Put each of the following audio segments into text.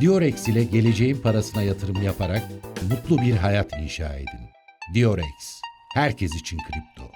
Diorex ile geleceğin parasına yatırım yaparak mutlu bir hayat inşa edin. Diorex, herkes için kripto.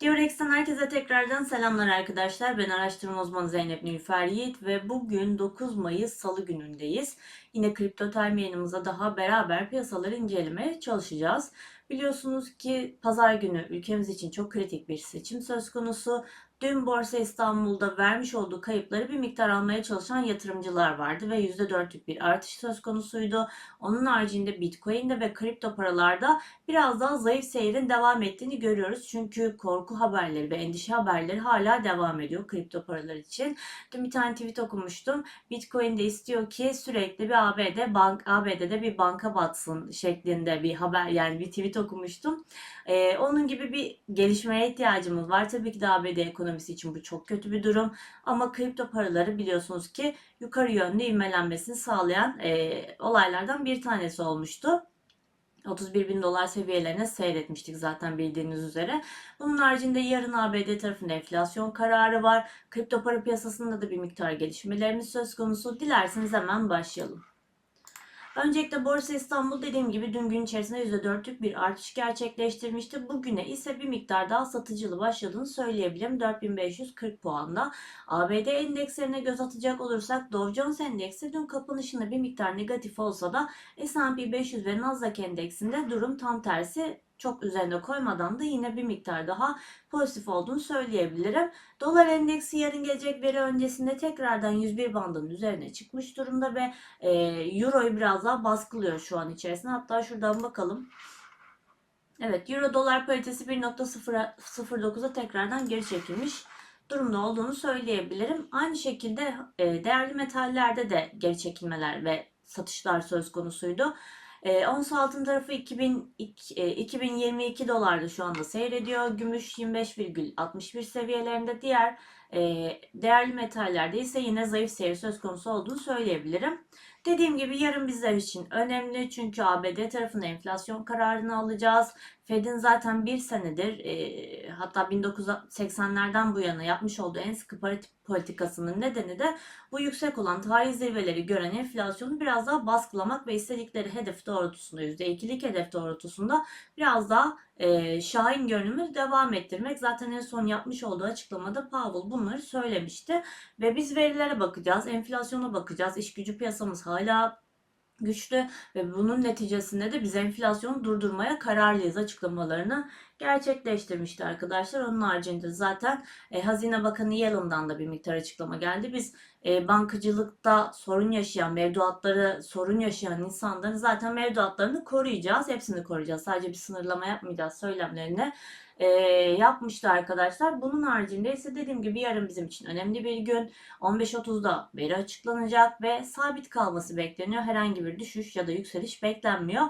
Diorex'ten herkese tekrardan selamlar arkadaşlar. Ben araştırma uzmanı Zeynep Nilüfer Yiğit ve bugün 9 Mayıs Salı günündeyiz. Yine Kripto Time yayınımıza daha beraber piyasaları incelemeye çalışacağız. Biliyorsunuz ki pazar günü ülkemiz için çok kritik bir seçim söz konusu. Dün Borsa İstanbul'da vermiş olduğu kayıpları bir miktar almaya çalışan yatırımcılar vardı ve %4'lük bir artış söz konusuydu. Onun haricinde Bitcoin'de ve kripto paralarda biraz daha zayıf seyrin devam ettiğini görüyoruz. Çünkü korku haberleri ve endişe haberleri hala devam ediyor kripto paralar için. Dün bir tane tweet okumuştum. Bitcoin de istiyor ki sürekli bir ABD bank ABD'de bir banka batsın şeklinde bir haber yani bir tweet okumuştum. Ee, onun gibi bir gelişmeye ihtiyacımız var. Tabii ki de ABD ekonomisi için bu çok kötü bir durum. Ama kripto paraları biliyorsunuz ki yukarı yönlü ivmelenmesini sağlayan e, olaylardan bir tanesi olmuştu. 31 bin dolar seviyelerine seyretmiştik zaten bildiğiniz üzere. Bunun haricinde yarın ABD tarafında enflasyon kararı var. Kripto para piyasasında da bir miktar gelişmelerimiz söz konusu. Dilerseniz hemen başlayalım. Öncelikle Borsa İstanbul dediğim gibi dün gün içerisinde %4'lük bir artış gerçekleştirmişti. Bugüne ise bir miktar daha satıcılı başladığını söyleyebilirim. 4540 puanda. ABD endekslerine göz atacak olursak Dow Jones endeksi dün kapanışında bir miktar negatif olsa da S&P 500 ve Nasdaq endeksinde durum tam tersi çok üzerine koymadan da yine bir miktar daha pozitif olduğunu söyleyebilirim. Dolar endeksi yarın gelecek veri öncesinde tekrardan 101 bandının üzerine çıkmış durumda ve e, Euro'yu biraz daha baskılıyor şu an içerisinde. Hatta şuradan bakalım. Evet Euro dolar paritesi 1.09'a tekrardan geri çekilmiş durumda olduğunu söyleyebilirim. Aynı şekilde e, değerli metallerde de geri çekilmeler ve satışlar söz konusuydu. E, ons altın tarafı 2000, e, 2022 dolarda şu anda seyrediyor. Gümüş 25,61 seviyelerinde. Diğer e, değerli metallerde ise yine zayıf seyir söz konusu olduğunu söyleyebilirim. Dediğim gibi yarın bizler için önemli çünkü ABD tarafında enflasyon kararını alacağız. Fed'in zaten bir senedir e, hatta 1980'lerden bu yana yapmış olduğu en sıkı para politikasının nedeni de bu yüksek olan tarih zirveleri gören enflasyonu biraz daha baskılamak ve istedikleri hedef doğrultusunda %2'lik hedef doğrultusunda biraz daha e, şahin görünümü devam ettirmek. Zaten en son yapmış olduğu açıklamada Powell bunları söylemişti. Ve biz verilere bakacağız, enflasyona bakacağız. İş gücü piyasamız hala güçlü ve bunun neticesinde de biz enflasyonu durdurmaya kararlıyız açıklamalarını gerçekleştirmişti arkadaşlar. Onun haricinde zaten e, Hazine Bakanı Yellen'dan da bir miktar açıklama geldi. Biz e, bankacılıkta sorun yaşayan, mevduatları sorun yaşayan insanların zaten mevduatlarını koruyacağız. Hepsini koruyacağız. Sadece bir sınırlama yapmayacağız söylemlerini e, yapmıştı arkadaşlar. Bunun haricinde ise dediğim gibi yarın bizim için önemli bir gün. 15.30'da veri açıklanacak ve sabit kalması bekleniyor. Herhangi bir düşüş ya da yükseliş beklenmiyor.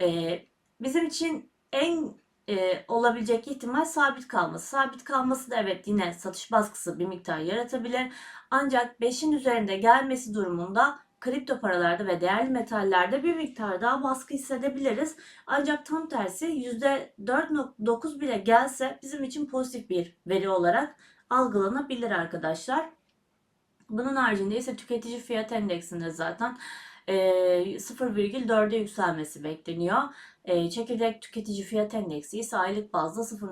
E, bizim için en e, olabilecek ihtimal sabit kalması. Sabit kalması da evet yine satış baskısı bir miktar yaratabilir. Ancak 5'in üzerinde gelmesi durumunda kripto paralarda ve değerli metallerde bir miktar daha baskı hissedebiliriz. Ancak tam tersi %4.9 bile gelse bizim için pozitif bir veri olarak algılanabilir arkadaşlar. Bunun haricinde ise tüketici fiyat endeksinde zaten 0,4'e yükselmesi bekleniyor. E, çekirdek tüketici fiyat endeksi ise aylık bazda 0.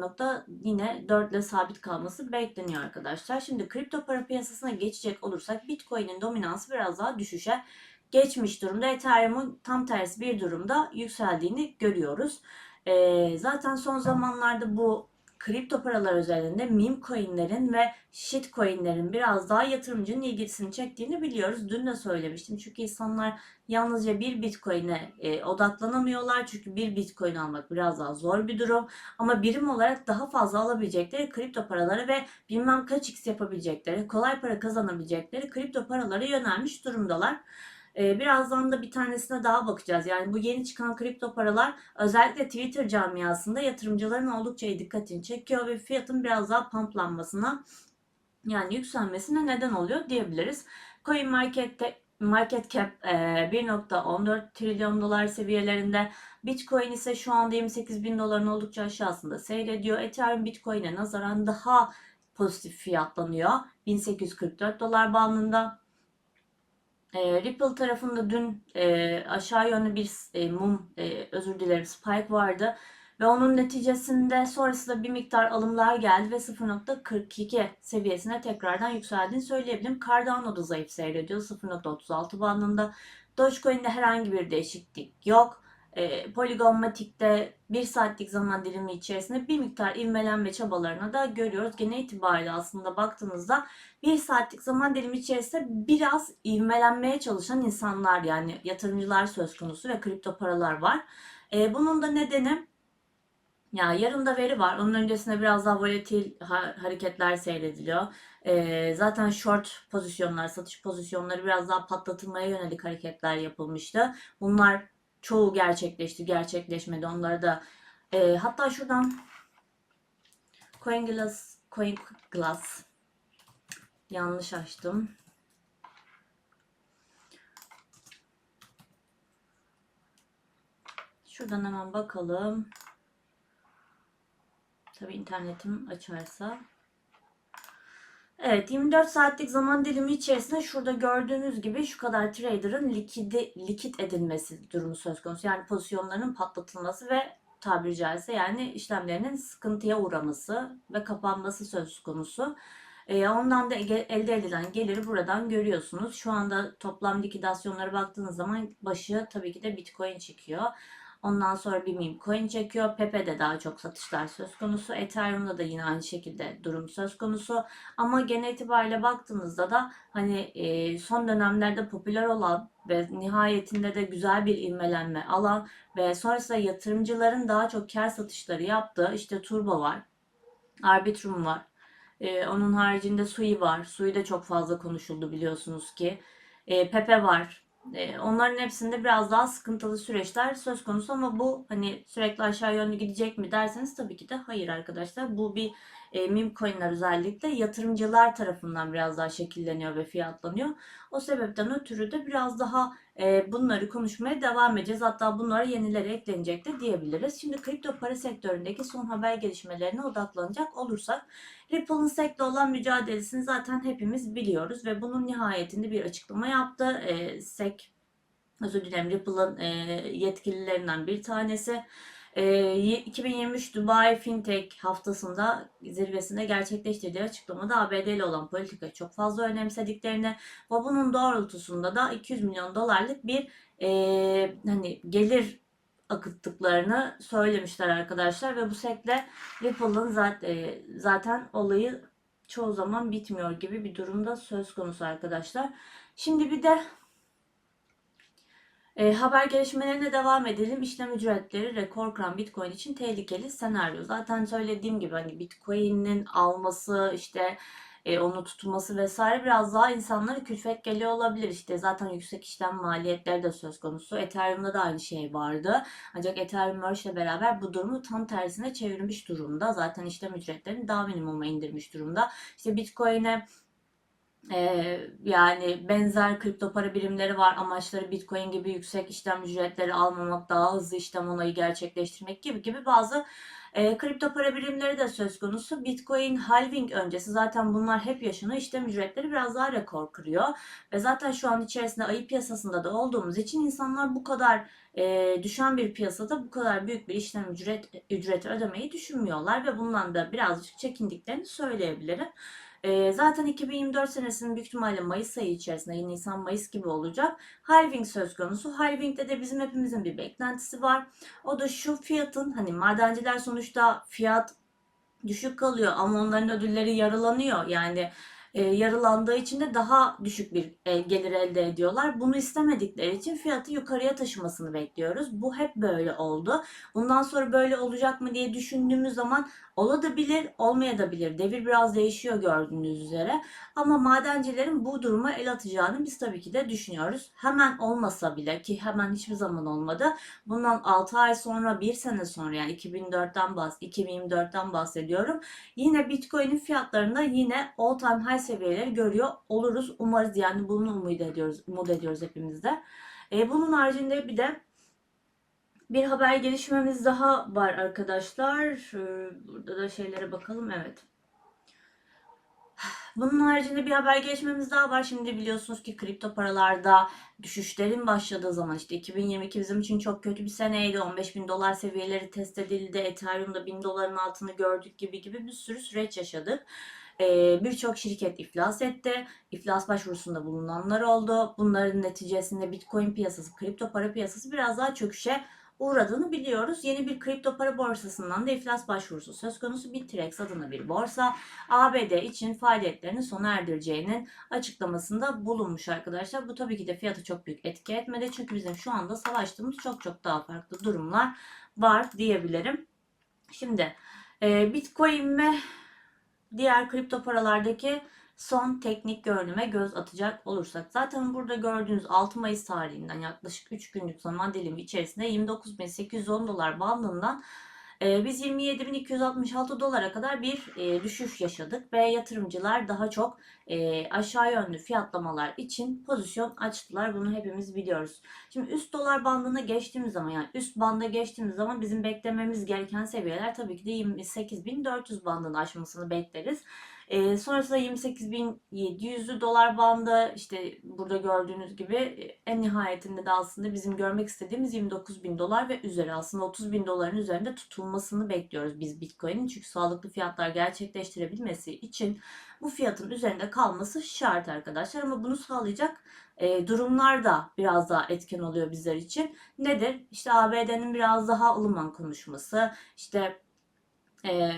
yine 4 ile sabit kalması bekleniyor arkadaşlar. Şimdi kripto para piyasasına geçecek olursak Bitcoin'in dominansı biraz daha düşüşe geçmiş durumda. Ethereum'un tam tersi bir durumda yükseldiğini görüyoruz. E, zaten son zamanlarda bu kripto paralar üzerinde meme coinlerin ve shit coinlerin biraz daha yatırımcının ilgisini çektiğini biliyoruz. Dün de söylemiştim. Çünkü insanlar yalnızca bir bitcoin'e e, odaklanamıyorlar. Çünkü bir bitcoin almak biraz daha zor bir durum. Ama birim olarak daha fazla alabilecekleri kripto paraları ve bilmem kaç x yapabilecekleri, kolay para kazanabilecekleri kripto paralara yönelmiş durumdalar. Ee, birazdan da bir tanesine daha bakacağız. Yani bu yeni çıkan kripto paralar özellikle Twitter camiasında yatırımcıların oldukça dikkatini çekiyor ve fiyatın biraz daha pamplanmasına yani yükselmesine neden oluyor diyebiliriz. Coin Market'te Market cap 1.14 trilyon dolar seviyelerinde. Bitcoin ise şu anda 28 bin doların oldukça aşağısında seyrediyor. Ethereum Bitcoin'e nazaran daha pozitif fiyatlanıyor. 1844 dolar bandında. E, Ripple tarafında dün e, aşağı yönlü bir e, mum, e, özür dilerim spike vardı. Ve onun neticesinde sonrasında bir miktar alımlar geldi ve 0.42 seviyesine tekrardan yükseldiğini söyleyebilirim. Cardano da zayıf seyrediyor 0.36 bandında. Dogecoin'de herhangi bir değişiklik yok. E, Polygon Matic'te bir saatlik zaman dilimi içerisinde bir miktar ivmelenme çabalarını da görüyoruz. Genel itibariyle aslında baktığınızda bir saatlik zaman dilimi içerisinde biraz ivmelenmeye çalışan insanlar yani yatırımcılar söz konusu ve kripto paralar var. E, bunun da nedeni ya yarın da veri var. Onun öncesinde biraz daha volatil ha- hareketler seyrediliyor. Ee, zaten short pozisyonlar, satış pozisyonları biraz daha patlatılmaya yönelik hareketler yapılmıştı. Bunlar çoğu gerçekleşti, gerçekleşmedi. Onları da e, hatta şuradan CoinGlass, CoinGlass yanlış açtım. Şuradan hemen bakalım. Tabii internetim açarsa. Evet 24 saatlik zaman dilimi içerisinde şurada gördüğünüz gibi şu kadar trader'ın likidi, likit edilmesi durumu söz konusu. Yani pozisyonlarının patlatılması ve tabiri caizse yani işlemlerinin sıkıntıya uğraması ve kapanması söz konusu. Ee, ondan da elde edilen geliri buradan görüyorsunuz. Şu anda toplam likidasyonlara baktığınız zaman başı tabii ki de Bitcoin çekiyor. Ondan sonra bir meme coin çekiyor. Pepe'de daha çok satışlar söz konusu. Ethereum'da da yine aynı şekilde durum söz konusu. Ama genel itibariyle baktığınızda da hani e, son dönemlerde popüler olan ve nihayetinde de güzel bir ivmelenme alan ve sonrasında yatırımcıların daha çok kar satışları yaptığı işte Turbo var. Arbitrum var. E, onun haricinde Sui var. Sui de çok fazla konuşuldu biliyorsunuz ki. E, Pepe var. E, onların hepsinde biraz daha sıkıntılı süreçler söz konusu ama bu hani sürekli aşağı yönlü gidecek mi derseniz tabii ki de hayır arkadaşlar. Bu bir e, meme coinler özellikle yatırımcılar tarafından biraz daha şekilleniyor ve fiyatlanıyor. O sebepten ötürü de biraz daha e, bunları konuşmaya devam edeceğiz. Hatta bunlara yenileri eklenecek de diyebiliriz. Şimdi kripto para sektöründeki son haber gelişmelerine odaklanacak olursak Ripple'ın SEC'le olan mücadelesini zaten hepimiz biliyoruz ve bunun nihayetinde bir açıklama yaptı. E, SEC özür dilerim Ripple'ın e, yetkililerinden bir tanesi. E, 2023 Dubai Fintech haftasında zirvesinde gerçekleştirdiği açıklamada ABD ile olan politikayı çok fazla önemsediklerini ve bunun doğrultusunda da 200 milyon dolarlık bir e, hani gelir akıttıklarını söylemişler arkadaşlar ve bu sekle Ripple'ın zaten, zaten olayı çoğu zaman bitmiyor gibi bir durumda söz konusu arkadaşlar. Şimdi bir de e, haber gelişmelerine devam edelim. İşlem ücretleri rekor kıran Bitcoin için tehlikeli senaryo. Zaten söylediğim gibi hani Bitcoin'in alması işte e, onu tutması vesaire biraz daha insanlara külfet geliyor olabilir. İşte zaten yüksek işlem maliyetleri de söz konusu. Ethereum'da da aynı şey vardı. Ancak Ethereum Merge ile beraber bu durumu tam tersine çevirmiş durumda. Zaten işlem ücretlerini daha minimuma indirmiş durumda. İşte Bitcoin'e ee, yani benzer kripto para birimleri var. Amaçları Bitcoin gibi yüksek işlem ücretleri almamak, daha hızlı işlem onayı gerçekleştirmek gibi gibi bazı e, kripto para birimleri de söz konusu. Bitcoin halving öncesi zaten bunlar hep yaşanıyor. İşlem ücretleri biraz daha rekor kırıyor. Ve zaten şu an içerisinde ayı piyasasında da olduğumuz için insanlar bu kadar e, düşen bir piyasada bu kadar büyük bir işlem ücret ücreti ödemeyi düşünmüyorlar ve bundan da birazcık çekindiklerini söyleyebilirim. E, zaten 2024 senesinin büyük ihtimalle Mayıs ayı içerisinde, yine Nisan-Mayıs gibi olacak. Halving söz konusu. Halving'de de bizim hepimizin bir beklentisi var. O da şu fiyatın, hani madenciler sonuçta fiyat düşük kalıyor ama onların ödülleri yarılanıyor. Yani e, yarılandığı için de daha düşük bir e, gelir elde ediyorlar. Bunu istemedikleri için fiyatı yukarıya taşımasını bekliyoruz. Bu hep böyle oldu. Bundan sonra böyle olacak mı diye düşündüğümüz zaman olabilir, olmayabilir. Devir biraz değişiyor gördüğünüz üzere. Ama madencilerin bu duruma el atacağını biz tabii ki de düşünüyoruz. Hemen olmasa bile ki hemen hiçbir zaman olmadı. Bundan 6 ay sonra, 1 sene sonra yani 2004'ten bahs 2024'ten bahsediyorum. Yine Bitcoin'in fiyatlarında yine all time high seviyeleri görüyor oluruz. Umarız yani bunu umut ediyoruz, umut ediyoruz hepimiz de. E, bunun haricinde bir de bir haber gelişmemiz daha var arkadaşlar. Ee, Burada da şeylere bakalım. Evet. Bunun haricinde bir haber geçmemiz daha var. Şimdi biliyorsunuz ki kripto paralarda düşüşlerin başladığı zaman işte 2022 bizim için çok kötü bir seneydi. 15 bin dolar seviyeleri test edildi. Ethereum'da 1000 doların altını gördük gibi gibi bir sürü süreç yaşadık. Ee, Birçok şirket iflas etti. İflas başvurusunda bulunanlar oldu. Bunların neticesinde Bitcoin piyasası, kripto para piyasası biraz daha çöküşe uğradığını biliyoruz. Yeni bir kripto para borsasından da iflas başvurusu söz konusu Bittrex adına bir borsa ABD için faaliyetlerini sona erdireceğinin açıklamasında bulunmuş arkadaşlar. Bu tabii ki de fiyatı çok büyük etki etmedi. Çünkü bizim şu anda savaştığımız çok çok daha farklı durumlar var diyebilirim. Şimdi e, Bitcoin ve diğer kripto paralardaki son teknik görünüme göz atacak olursak. Zaten burada gördüğünüz 6 Mayıs tarihinden yaklaşık 3 günlük zaman dilimi içerisinde 29.810 dolar bandından e, biz 27.266 dolara kadar bir e, düşüş yaşadık ve yatırımcılar daha çok e, aşağı yönlü fiyatlamalar için pozisyon açtılar. Bunu hepimiz biliyoruz. Şimdi üst dolar bandına geçtiğimiz zaman yani üst banda geçtiğimiz zaman bizim beklememiz gereken seviyeler tabii ki de 28.400 bandını aşmasını bekleriz. E, sonrasında 28.700 dolar bandı işte burada gördüğünüz gibi en nihayetinde de aslında bizim görmek istediğimiz 29.000 dolar ve üzeri aslında 30.000 doların üzerinde tutulmasını bekliyoruz biz Bitcoin'in. Çünkü sağlıklı fiyatlar gerçekleştirebilmesi için bu fiyatın üzerinde kalması şart arkadaşlar ama bunu sağlayacak e, durumlar da biraz daha etken oluyor bizler için. Nedir? İşte ABD'nin biraz daha ılıman konuşması, işte e,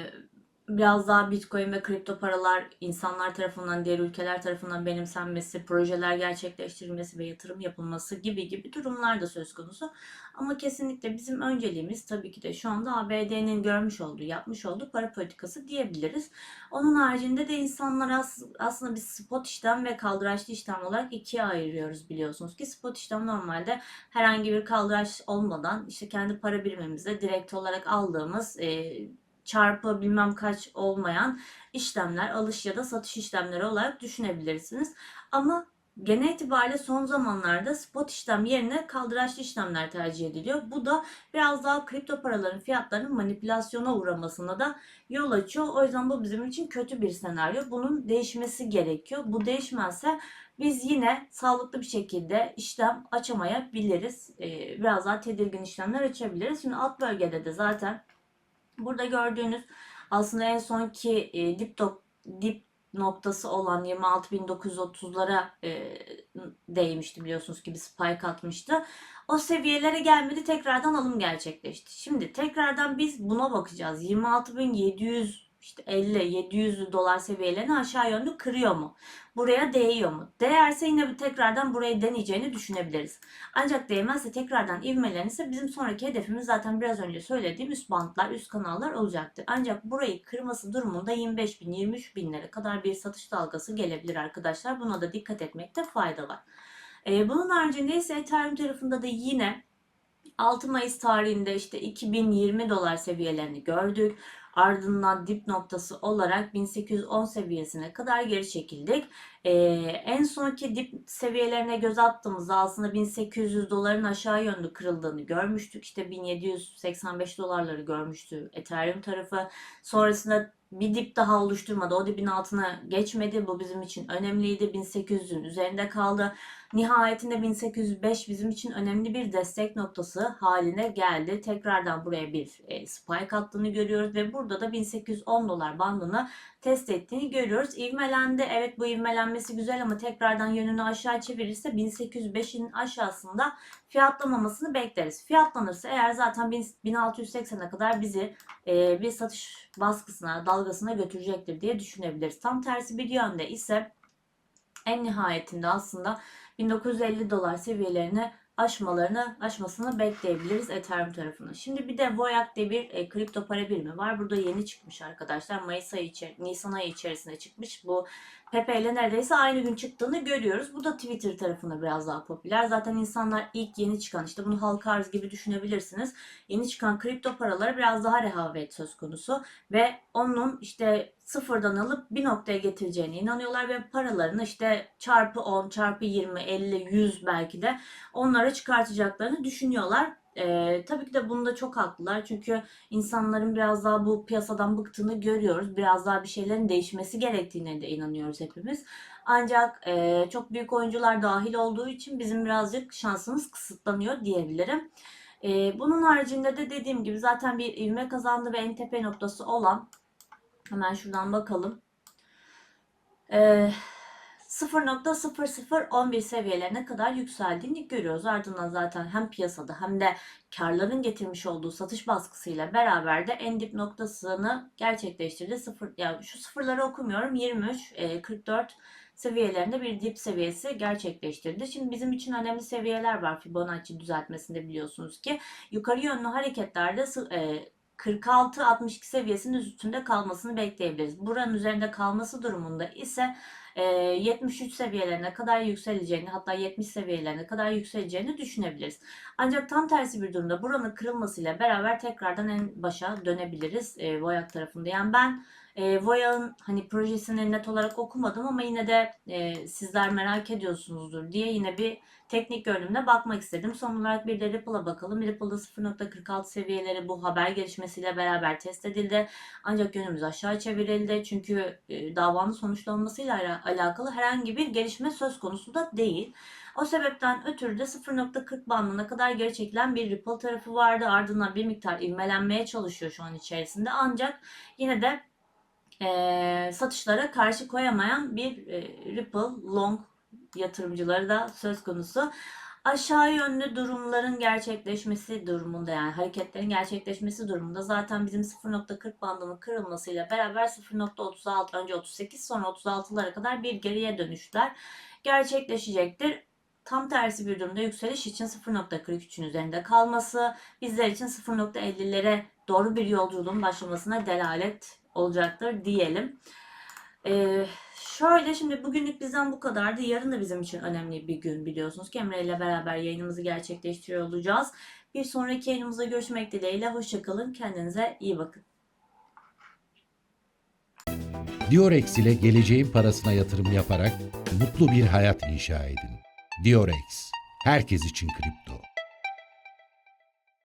biraz daha Bitcoin ve kripto paralar insanlar tarafından, diğer ülkeler tarafından benimsenmesi, projeler gerçekleştirilmesi ve yatırım yapılması gibi gibi durumlar da söz konusu. Ama kesinlikle bizim önceliğimiz tabii ki de şu anda ABD'nin görmüş olduğu, yapmış olduğu para politikası diyebiliriz. Onun haricinde de insanlar as- aslında biz spot işlem ve kaldıraçlı işlem olarak ikiye ayırıyoruz biliyorsunuz ki spot işlem normalde herhangi bir kaldıraç olmadan işte kendi para birimimizde direkt olarak aldığımız e, çarpı bilmem kaç olmayan işlemler, alış ya da satış işlemleri olarak düşünebilirsiniz. Ama genel itibariyle son zamanlarda spot işlem yerine kaldıraçlı işlemler tercih ediliyor. Bu da biraz daha kripto paraların fiyatlarının manipülasyona uğramasına da yol açıyor. O yüzden bu bizim için kötü bir senaryo. Bunun değişmesi gerekiyor. Bu değişmezse biz yine sağlıklı bir şekilde işlem açamayabiliriz. Ee, biraz daha tedirgin işlemler açabiliriz. Şimdi alt bölgede de zaten Burada gördüğünüz aslında en sonki e, dip, dok- dip noktası olan 26.930'lara e, değmişti biliyorsunuz ki bir spike atmıştı. O seviyelere gelmedi tekrardan alım gerçekleşti. Şimdi tekrardan biz buna bakacağız. 26.700 işte 50-700 dolar seviyelerini aşağı yönlü kırıyor mu? Buraya değiyor mu? Değerse yine tekrardan burayı deneyeceğini düşünebiliriz. Ancak değmezse tekrardan ivmelenirse bizim sonraki hedefimiz zaten biraz önce söylediğim üst bantlar, üst kanallar olacaktır. Ancak burayı kırması durumunda 25 bin, 23 binlere kadar bir satış dalgası gelebilir arkadaşlar. Buna da dikkat etmekte fayda var. Ee, bunun haricinde ise Ethereum tarafında da yine 6 Mayıs tarihinde işte 2020 dolar seviyelerini gördük. Ardından dip noktası olarak 1810 seviyesine kadar geri çekildik. Ee, en sonki dip seviyelerine göz attığımızda aslında 1800 doların aşağı yönlü kırıldığını görmüştük. İşte 1785 dolarları görmüştü Ethereum tarafı. Sonrasında bir dip daha oluşturmadı. O dipin altına geçmedi. Bu bizim için önemliydi. 1800'ün üzerinde kaldı. Nihayetinde 1805 bizim için önemli bir destek noktası haline geldi. Tekrardan buraya bir e, spike attığını görüyoruz ve burada da 1810 dolar bandını test ettiğini görüyoruz. İvmelendi. Evet bu ivmelenmesi güzel ama tekrardan yönünü aşağı çevirirse 1805'in aşağısında fiyatlamamasını bekleriz. Fiyatlanırsa eğer zaten 1680'e kadar bizi e, bir satış baskısına, dalgasına götürecektir diye düşünebiliriz. Tam tersi bir yönde ise en nihayetinde aslında 1950 dolar seviyelerini aşmalarını aşmasını bekleyebiliriz Ethereum tarafına. Şimdi bir de Voyak diye bir e, kripto para birimi var. Burada yeni çıkmış arkadaşlar. Mayıs ayı içer Nisan ayı içerisinde çıkmış. Bu Pepe ile neredeyse aynı gün çıktığını görüyoruz. Bu da Twitter tarafında biraz daha popüler. Zaten insanlar ilk yeni çıkan işte bunu halka arz gibi düşünebilirsiniz. Yeni çıkan kripto paralara biraz daha rehavet söz konusu ve onun işte sıfırdan alıp bir noktaya getireceğine inanıyorlar ve paralarını işte çarpı 10, çarpı 20, 50, 100 belki de onlara çıkartacaklarını düşünüyorlar. Ee, tabii ki de bunda çok haklılar. Çünkü insanların biraz daha bu piyasadan bıktığını görüyoruz. Biraz daha bir şeylerin değişmesi gerektiğine de inanıyoruz hepimiz. Ancak e, çok büyük oyuncular dahil olduğu için bizim birazcık şansımız kısıtlanıyor diyebilirim. E, bunun haricinde de dediğim gibi zaten bir ivme kazandı ve en tepe noktası olan hemen şuradan bakalım. E, 0.0011 seviyelerine kadar yükseldiğini görüyoruz. Ardından zaten hem piyasada hem de karların getirmiş olduğu satış baskısıyla beraber de en dip noktasını gerçekleştirdi. Sıfır, yani şu sıfırları okumuyorum. 23, e, 44 seviyelerinde bir dip seviyesi gerçekleştirdi. Şimdi bizim için önemli seviyeler var Fibonacci düzeltmesinde biliyorsunuz ki. Yukarı yönlü hareketlerde sı- e, 46-62 seviyesinin üstünde kalmasını bekleyebiliriz. Buranın üzerinde kalması durumunda ise e, 73 seviyelerine kadar yükseleceğini hatta 70 seviyelerine kadar yükseleceğini düşünebiliriz. Ancak tam tersi bir durumda buranın kırılmasıyla beraber tekrardan en başa dönebiliriz e, Voyak tarafında. Yani ben e, Voyak'ın hani projesini net olarak okumadım ama yine de e, sizler merak ediyorsunuzdur diye yine bir teknik görünümle bakmak istedim. Son olarak bir de Ripple'a bakalım. Ripple'da 0.46 seviyeleri bu haber gelişmesiyle beraber test edildi. Ancak yönümüz aşağı çevrildi. Çünkü e, davanın sonuçlanmasıyla ala- alakalı herhangi bir gelişme söz konusu da değil. O sebepten ötürü de 0.40 bandına kadar geri çekilen bir Ripple tarafı vardı. Ardından bir miktar ivmelenmeye çalışıyor şu an içerisinde. Ancak yine de e, satışlara karşı koyamayan bir e, Ripple long yatırımcıları da söz konusu. Aşağı yönlü durumların gerçekleşmesi durumunda yani hareketlerin gerçekleşmesi durumunda zaten bizim 0.40 bandının kırılmasıyla beraber 0.36 önce 38 sonra 36'lara kadar bir geriye dönüşler gerçekleşecektir. Tam tersi bir durumda yükseliş için 0.43'ün üzerinde kalması bizler için 0.50'lere doğru bir yolculuğun başlamasına delalet olacaktır diyelim. Ee, şöyle şimdi bugünlük bizden bu kadardı. Yarın da bizim için önemli bir gün biliyorsunuz ki Emre ile beraber yayınımızı gerçekleştiriyor olacağız. Bir sonraki yayınımızda görüşmek dileğiyle. Hoşçakalın. Kendinize iyi bakın. Diorex ile geleceğin parasına yatırım yaparak mutlu bir hayat inşa edin. Diorex, herkes için kripto.